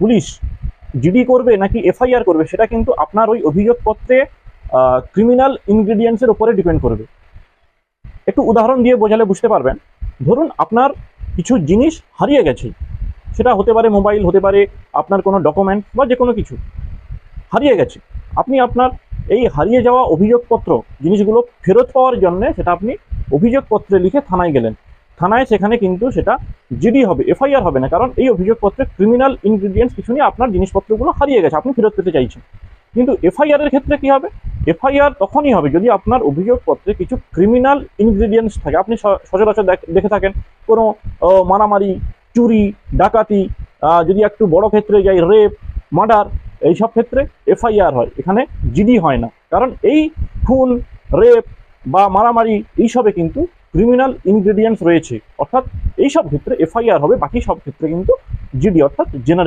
Police GD করবে নাকি FIR করবে, সেটা কিন্তু আপনার ওই অভিযোগপত্রে ক্রিমিনাল ইনগ্রিডিয়েন্টসের উপরে ডিপেন্ড করবে। একটু উদাহরণ দিয়ে বোঝালে বুঝতে পারবেন। ধরুন আপনার কিছু জিনিস হারিয়ে গেছে, সেটা হতে পারে মোবাইল হতে পারে আপনার কোনো ডকুমেন্ট বা যে কোনো কিছু, হারিয়ে গেছে। আপনি আপনার এই হারিয়ে যাওয়া অভিযোগপত্র, জিনিসগুলো ফেরত পাওয়ার জন্য সেটা আপনি অভিযোগপত্রে লিখে থানায় গেলেন। থানায় সেখানে কিন্তু সেটা জিডি হবে এফআইআর হবে না। কারণ এই অভিযোগপত্রে ক্রিমিনাল ইনগ্রিডিয়েন্টস কিছু নিয়ে আপনার জিনিসপত্রগুলো হারিয়ে গেছে, আপনি ফেরত পেতে চাইছেন। কিন্তু এফআইআর এর ক্ষেত্রে কি হবে? এফআইআর তখনই হবে যদি আপনার অভিযোগপত্রে কিছু ক্রিমিনাল ইনগ্রিডিয়েন্টস থাকে। আপনি সচরাচর দেখে থাকেন, কোনো মারামারি, চুরি, ডাকাতি যদি একটু বড় ক্ষেত্রে যাই রেপ মার্ডার এইসব ক্ষেত্রে এফআইআর হয়, এখানে জিডি হয় না। কারণ এই খুন রেপ বা মারামারি এইসবে কিন্তু ক্রিমিনাল ইনগ্রিডিয়েন্টস রয়েছে। অর্থাৎ এই সব ক্ষেত্রে এফআইআর হবে, বাকি সব ক্ষেত্রে কিন্তু জিডি অর্থাৎ জেনারেল